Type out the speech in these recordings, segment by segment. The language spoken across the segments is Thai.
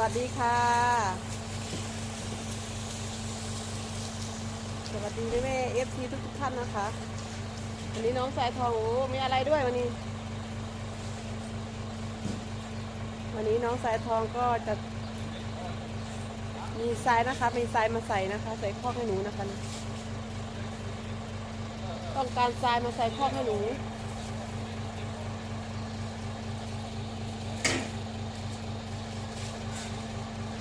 วัสดีค่ะ สวัสดีแม่แม่เอฟซีทุกทุกท่านนะคะวันนี้น้องสายทองโอ้มีอะไรด้วยวันนี้ วันนี้น้องสายทองก็จะมีทรายนะคะ มีทรายมาใส่นะคะ ใส่คอกให้หนูนะคะ ต้องการทรายมาใส่คอกให้หนู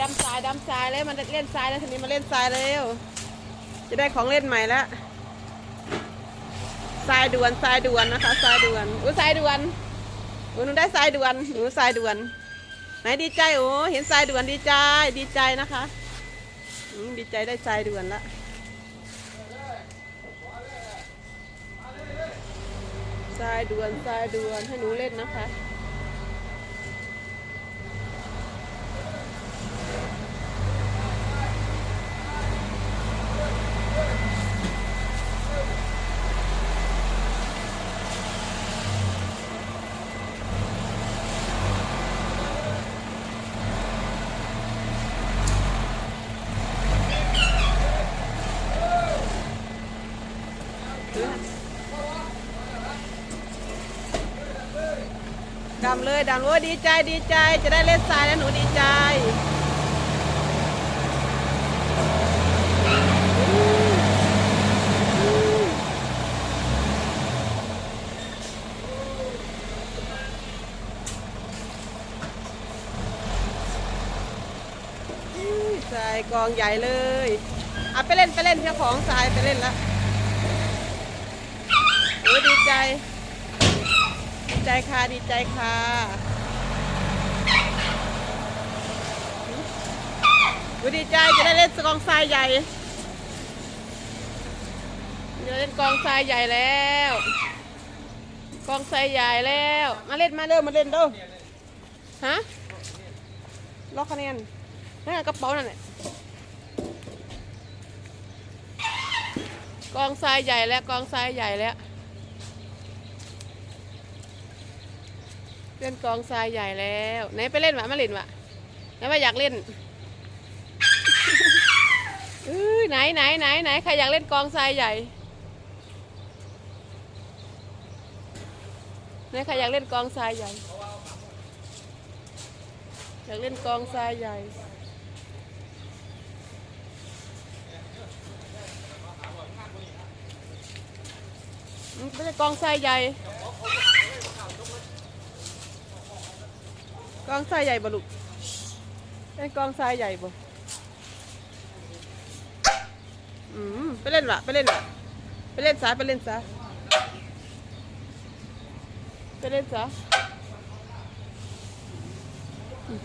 ดำทรายดำทรายเลยมันเล่นทรายแล้วทีนี้มาเล่นทรายเร็ว จะได้ของเล่นใหม่แล้วทรายด่วนทรายด่วนนะคะทรายด่วนอุ้ทรายด่วนอุ้หนูได้ทรายด่วนหนูทรายด่วน ไหนดีใจโอ้เห็นทรายด่วนดีใจดีใจนะคะดีใจได้ทรายด่วนละทรายด่วนทรายด่วนให้หนูเล่นนะคะ เลยดำโอ้ยดีใจดีใจจะได้เล่นทรายแล้วหนูดีใจอุ้ยทรายกองใหญ่เลยเอาไปเล่นไปเล่นเจ้าของทรายไปเล่นละโอ้ดีใจ ใจค่ะ ดีใจค่ะดูดีใจจะได้เล่นกองทรายใหญ่จะเล่นกองทรายใหญ่แล้ว กองทรายใหญ่แล้ว มาเล่นมาเร็วมมาเล่นเด้อฮะล็อกคะแนนนั่นกระเป๋านั่นแหละกองทรายใหญ่แล้วกองทรายใหญ่แล้ว เล่นกองทรายใหญ่แล้วไหนไปเล่นวะมาเล่นวะไหนว่าอยากเล่นเอ้ยไหนไหนไหนไหนใครอยากเล่นกองทรายใหญ่ไหนใครอยากเล่นกองทรายใหญ่ อยากเล่นกองทรายใหญ่อืมไม่ใช่กองทรายใหญ่ กองทรายใหญ่บ่ลูกเป็นกองทรายใหญ่บ่อืมไปเล่นวะไปเล่นวะไปเล่นสายไปเล่นสายไปเล่นสายอืม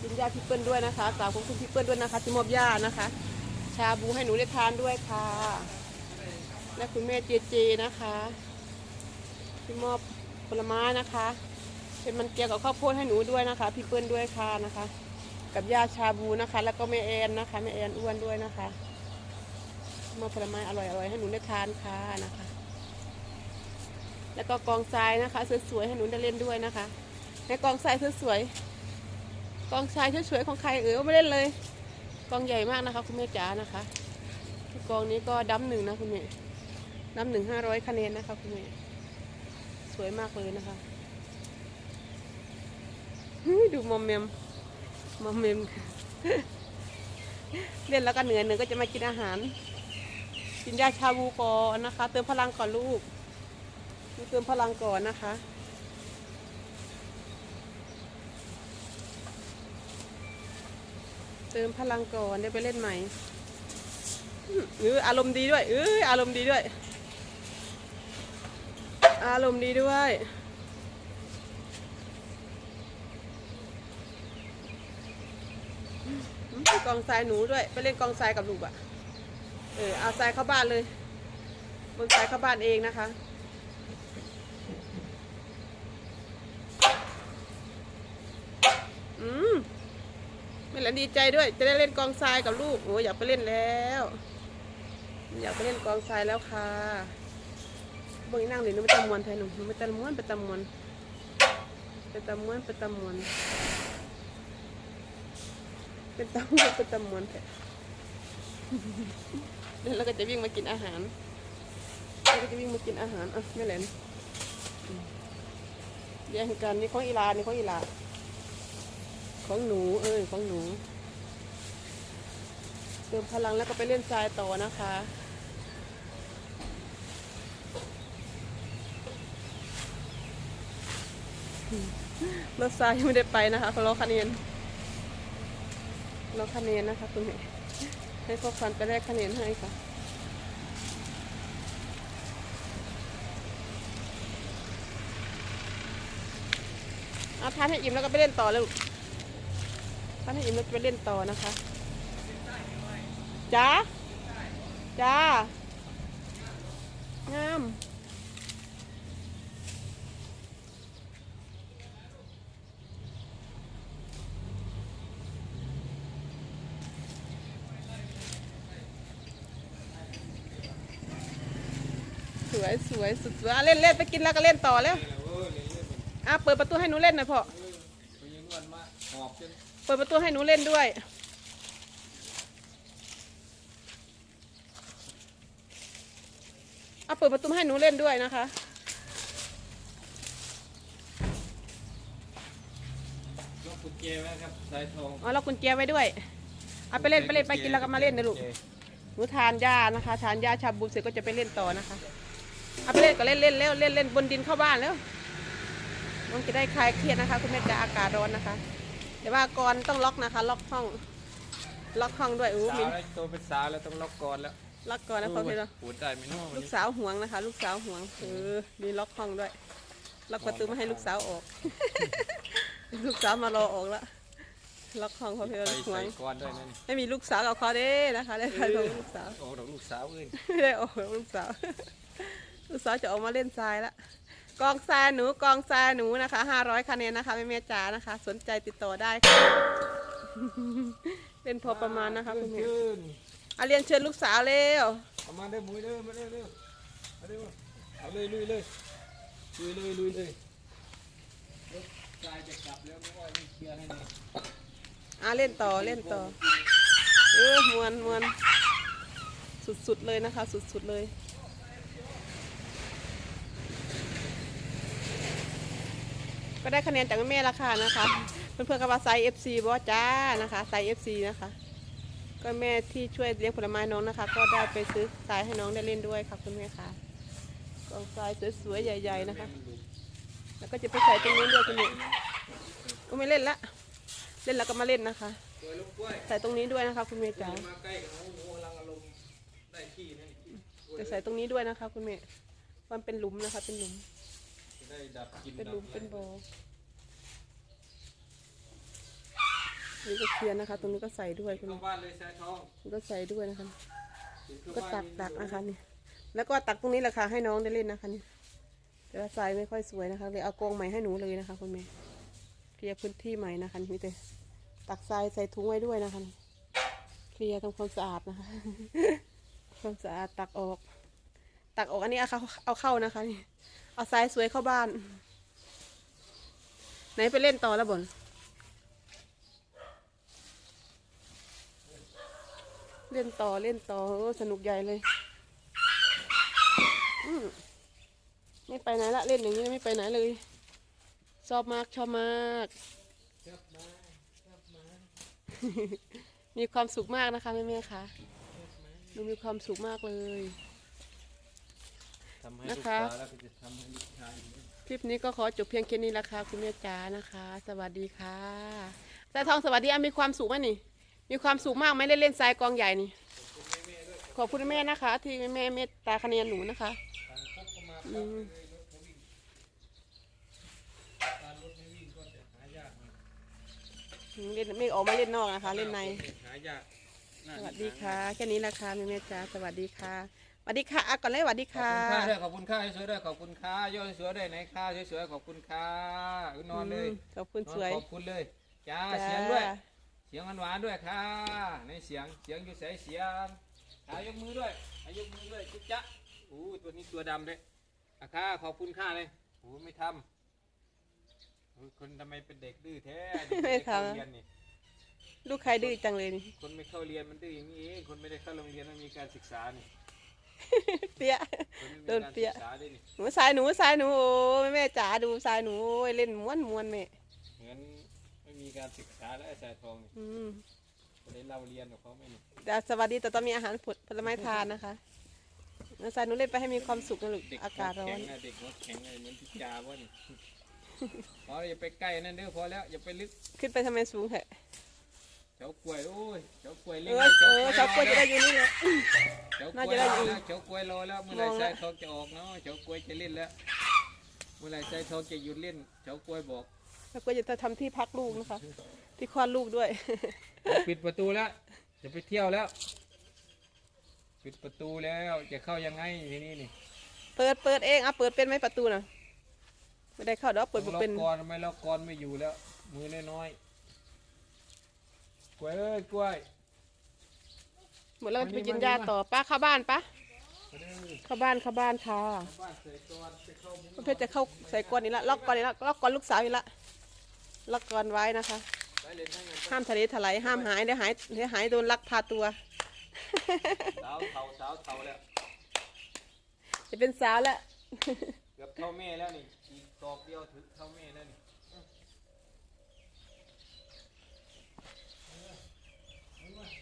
กินยาพี่เปิ้ลด้วยนะคะกล่าวขอบคุณพี่เปิ้ลด้วยนะคะที่มอบยานะคะ ชาบูให้หนูได้ทานด้วยค่ะและคุณแม่เจเจนะคะที่มอบผลไม้นะคะ เป็นมันเกี๊ยวกับข้าวโพดให้หนูด้วยนะคะ พี่เปิ้ลด้วยค่ะนะคะ กับยาชาบูนะคะ แล้วก็แม่แอนนะคะแม่แอนอ้วนด้วยนะคะมอบผลไม้อร่อยๆให้หนูได้ทานค่ะนะคะ แล้วก็กองทรายนะคะสวยๆให้หนูได้เล่นด้วยนะคะในกองทรายสวยๆกองทรายสวยๆของใครเออไม่เล่นเลยกองใหญ่มากนะคะคุณแม่จ๋านะคะกองนี้ก็ดัมหนึ่งนะคุณแม่ดัมหนึ่งห้าร้อยคะแนนนะคะคุณแม่สวยมากเลยนะคะ ดูมอมแมมมอมแมมเล่นแล้วก็เหนื่อยเหนื่อก็จะมากินอาหาร กินยาชาบูก่อนนะคะ เติมพลังก่อนลูกเติมพลังก่อนนะคะเติมพลังก่อนเดี๋ยวไปเล่นใหม่เอออารมณ์ดีด้วยเอออารมณ์ดีด้วย อารมณ์ดีด้วย กองทรายหนูด้วย ไปเล่นกองทรายกับลูกอะเออเอาทรายเข้าบ้านเลยบนทรายเข้าบ้านเองนะคะอืมไม่หลานดีใจด้วย จะได้เล่นกองทรายกับลูกโอ้ยอยากไปเล่นแล้ว อยากไปเล่นกองทรายแล้วค่ะบิ่งนั่งเลยนึกไม่ตะมวนไทยหนุ่มไม่ตะมวนไปตะมวนไปตะมวนไปตะมวน เป็นตะมวนตะมวนแท้เดี๋ยวเราก็จะวิ่งมากินอาหารเราก็จะวิ่งมากินอาหารอะไม่เหลนแย่งกันนี่ของอีลานี่ของอีลาของหนู เออของหนู เติมพลังแล้วก็ไปเล่นทรายต่อนะคะรถทรายยังไม่ได้ไปนะคะเขารอคะแน นรอคะแนนนะคะคุณแม่ให้พวกฟันไปแลกคะแนนให้ค่ะเอาทานให้อิ่มแล้วก็ไปเล่นต่อเลยลูกทานให้อิ่มแล้วไปเล่นต่อนะคะจ้าจ้างาม วยสวยสุดสวยอะเล่นเล่นไปกินแล้วก็เล่นต่อแล้วเออเล่นเล่นมันอะเปิดประตูให้หนูเล่นหน่อยพ่อเออไปยังนวลมาหอบจนเปิดประตูให้หนูเล่นด้วย เอาเปิดประตูให้หนูเล่นด้วยนะคะล็อกกุญแจไว้ครับสายทองอ๋อเรากุญแจไว้ด้วย เอาไปเล่นไปเล่นไปกินแล้วก็มาเล่นนะลูกหนูทานหญ้านะคะ ทานหญ้าชาบูเสร็จก็จะไปเล่นต่อนะคะ เอาไปเล่นก็เล่นเล่นแล้วเล่นเล่นบนดินเข้าบ้านแล้วน้องจะได้คลายเครียดนะคะ คุณแม่จะอากาศร้อนนะคะ แต่ว่าก่อนต้องล็อกนะคะ ล็อกห้อง ล็อกห้องด้วยอู้สามิวนแล้วโตเป็นสาวแล้วต้องล็อกก่อนแล้วล็อกก่อนนะพ่อพี่เนาะปวดได้ไหมเนาะวันลูกนี้สาวห่วงนะคะ ลูกสาวห่วงเออมีล็อกห้องด้วยล็อกประตูไม่ให้ลูกสาวออก ลูกสาวมารอออกแล้วล็อกห้องพ่อพี่ไปเนาะห่วใส่งก่อนด้วยนั่นไม่มีลูกสาวกับเขาเด้นะคะได้ใครของลูกสาวโอ้ดอกลูกสาวเอ้ย ไม่ได้ออกลูกสาว ลูกสาวจะออกมาเล่นทรายละกองทรายหนูกองทรายหนูนะคะห้าร้อยคะแนนนะคะแม่แม่จ๋านะคะ สนใจติดต่อได้ค่ะเล่นพอประมาณนะคะคุณแม่ขึ้นเอาเรียนเชิญลูกสาวเร็วเอามาเด้อมุ้ยเด้อมาเด้อเด้อมาเด้อเอาเลยลุยเลยลุยเลยลุยเลยรถกายจะกลับแล้วไม่ว่าไม่เคลียร์ให้นี่อะเล่นต่อเล่นต่อเออมวนมวนสุดๆเลยนะคะ สุดๆเลย ก็ได้คะแนนจากแม่ราคานะคะ เพื่อนๆก็ว่าไซส์ FC บอจ้านะคะไซส์ FC นะคะ ก็แม่ที่ช่วยเลี้ยงผลไม้น้องนะคะ ก็ได้ไปซื้อทรายให้น้องได้เล่นด้วยค่ะคุณแม่ค่ะกองทรายสวยๆใหญ่ ๆนะคะ แล้วก็จะไปใส่ตรงนู้นด้วยคุณแม่ก็ไม่เล่นละ เล่นแล้วก็มาเล่นนะคะ ใส่ตรงนี้ด้วยนะคะ คุณเมย์จ๋ามาใกล้กับหนูหนูกำลังอารมณ์ได้ที่นั่นนี่จะใส่ตรงนี้ด้วยนะคะ คุณเมย์มันเป็นหลุมนะคะ เป็นหลุม ได้ดับกลินเป็นดัหลุบมอะไรเป็นบ่อนี่ก็เคลียร์นะคะ ตรงนี้ก็ใส่ด้วยคุณเข้าเมย์บ้านเลยสายทองนี่ก็ใส่ด้วยนะคะเข้าก็บ้าตันกตักนะคะนี่ แล้วก็ตักตรงนี้แหละค่ะให้น้องได้เล่นนะคะนี่แต่ว่าทรายไม่ค่อยสวยนะคะเลยเอากองใหม่ให้หนูเลยนะคะคุณเมย์เคลียร์พื้นที่ใหม่นะคะนี่แต่ตักทรายใส่ถุงไว้ด้วยนะคะนี่เคลียร์ทำความสะอาดนะคะ ความสะอาดตักออก ตักออกอันนี้เอาเข้าเอาเข้านะคะนี่เอาทรายสวยเข้าบ้าน ไหนไปเล่นต่อแล้วบ่นเล่นต่อเล่นต่อโอ้สนุกใหญ่เลยไม่ไปไหนละเล่นอย่างนี้ไม่ไปไหนเลย ชอบมากชอบมากมีความสุขมากนะคะแม่ๆค่ะหนูมีความสุขมากเลย ทำให้นะลูกคะสาวแล้วก็จะทำให้ลูกชายด้วยคลิปนี้ก็ขอจบเพียงแค่นี้ละค่ะคุณแม่จ๋านะคะ สวัสดีค่ะสายทองสวัสดีอะมีความสุขไหมนี่ มีความสุขมากไหมได้เล่นทรายกองใหญ่นี่ ขอบคุณแม่นะคะ ที่แม่เมตตาคะแนนหนูนะคะทางปุ๊บก็มาอืมการรถไม่วิ่งก็จะหายากหน่อยเล่นไม่ออกมาเล่นนอกนะคะ เล่นใน หายากน่าสวัสดีค่ะ แค่นี้ละค่ะแม่แม่จ๋าสวัสดีค่ะ สวัสดีค่ะอะก่อนเลยสวัสดีขอบค่ะคุณค่าด้วยขอบคุณค่าสวยๆด้วยขอบคุณค่าย่อสวยๆด้วยไหนค่าสวยๆขอบคุณค่าอุ๊ยนอนเลยมขอบคุณนอนสวยขอบคุณเลยจ้าจ้าเสียงด้วยเสียงหวานๆด้วยค่ะในเสียงเสียงอยู่ใสเสียงขายกมือด้วยขายกมือด้วยจุ๊บจ๊ะอู้ตัวนี้ตัวดำเลยอาค่าขอบคุณค่าเลยโอ้ไม่ทำโอ้ยคนทำไมเป็นเด็กดื้อแท้เด็กไม่ทำเข้าเรียนนี่ลูกใครดื้อจังเลยนี่คนไม่เข้าเรียนมันดื้ออย่างนี้เองคนไม่ได้เข้าโรงเรียนมันมีการศึกษานี่ เตี้ยคนไม่มีโดนการเปี้ศึยกษาด้วยนี่หนูสายหนูสายหนูโอ้แม่แม่จ๋าดูสายหนูโอ้ยเล่นม้วนม้วนแม่เหมือนไม่มีการศึกษาแล้วไอ้สายทองนี่อืมคนได้เล่าเรียนกับเขาไหมนี่แต่สวัสดีแต่ต้องมีอาหารผลผลไม้ทานนะคะน้องสายหนูเล่นไปให้มีความสุขนะลูกเด็กอากาศร้อแข็นงนะเด็กหัวแข็งเลยเหมือนพิจาวะนี่พออย่าไปใกล้นั่นเด้อพอแล้วอย่าไปลึกขึ้นไปทำไมสูงเหอะ เฉากล้วยโอ้ยเฉากล้วยเอเล่นอเออชาวกล้วยจะได้อยู่นี่เลยเฉากน่าล้วยจะได้รออยู่แล้วเฉากล้วยรอแล้วเมื่อไหรมองแล้ว สายทองจะออกเนาะเฉากล้วยจะเล่นแล้วเมื่อไหรสายทองจะหยุดเล่นเฉากล้วยบอกชาวกล้วยจะทำที่พักลูกนะคะ ที่คลอดลูกด้วย ปิดประตูแล้วจะไปเที่ยวแล้ว ปิดประตูแล้วจะเข้ายังไงทีนี้นี่เปิดเปิดเองอะเปิดเป็นไหมประตูน่ะไม่ได้เข้าดอกเปิดต้องบ่ล็อเป็กนก่อนไม่ล็อกก่อนไม่อยู่แล้ว มือน้อยๆ กล้วยเอ้ยกล้วยหมดแล้วมานี่ไปกินมานี่ยามาต่อป้าเข้าบ้านปะมาเด้อเข้าบ้านเข้าบ้านค่ะบ้านเสร็จก่อนจะเข้ามุ้งพ่อเพชรจะเข้าใส่ก้อนนี้ละล็อกก้อนนี้ละล็อกก้อนลูกสาวอีกละล็อกก้อนไว้นะคะ ไปเล่นทั้งนั้นห้ามทะเลถลายห้ามหายเดี๋ยวหายเดี๋ยวหายโดนลักพาตัว สาวเท่าสาวเท่าแล้ว จะเป็นสาวแล้ว เกือบเท่าแม่แล้วนี่อีกตอกเดียวถึงเท่าแม่แล้วนี่